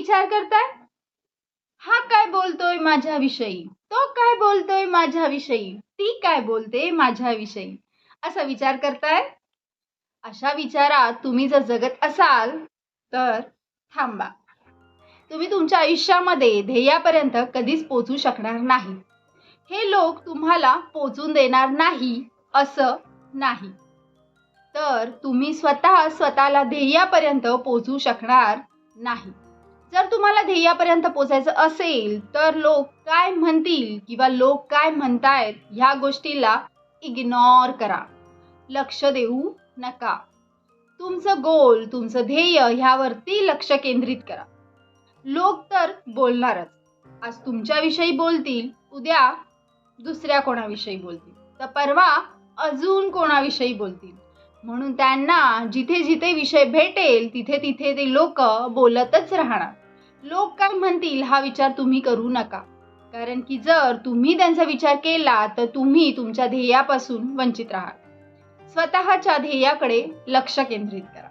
विचार करताय? हा काय बोलतोय माझ्याविषयी? तो काय बोलतोय माझ्याविषयी? ती काय बोलते माझ्याविषयी? असा विचार करताय? अशा विचारात तुम्ही जर जगत असाल तर थांबा. तुम्ही तुमच्या आयुष्यामध्ये ध्येयापर्यंत कधीच पोचू शकणार नाही. हे लोक तुम्हाला पोचून देणार नाही असं नाही. तर तुम्ही स्वतः स्वतःला ध्येयापर्यंत पोचू शकणार नाही. जर तुम्हाला ध्येयापर्यंत पोचायचं असेल तर लोक काय म्हणतील किंवा लोक काय म्हणतायत ह्या गोष्टीला इग्नॉर करा. लक्ष देऊ नका. तुमचं गोल तुमचं ध्येय ह्यावरती लक्ष केंद्रित करा. लोक तर बोलणारच. आज तुमच्याविषयी बोलतील उद्या दुसऱ्या कोणाविषयी बोलतील. तर परवा अजून कोणाविषयी बोलतील? म्हणून त्यांना जिथे जिथे विषय भेटेल तिथे तिथे ते लोक बोलतच राहणार. लोक काय म्हणतील हा विचार तुम्ही करू नका. कारण की जर तुम्ही त्यांचा विचार केला तर तुम्ही तुमच्या ध्येयापासून वंचित राहाल. स्वतःच्या ध्येयाकडे लक्ष केंद्रित करा.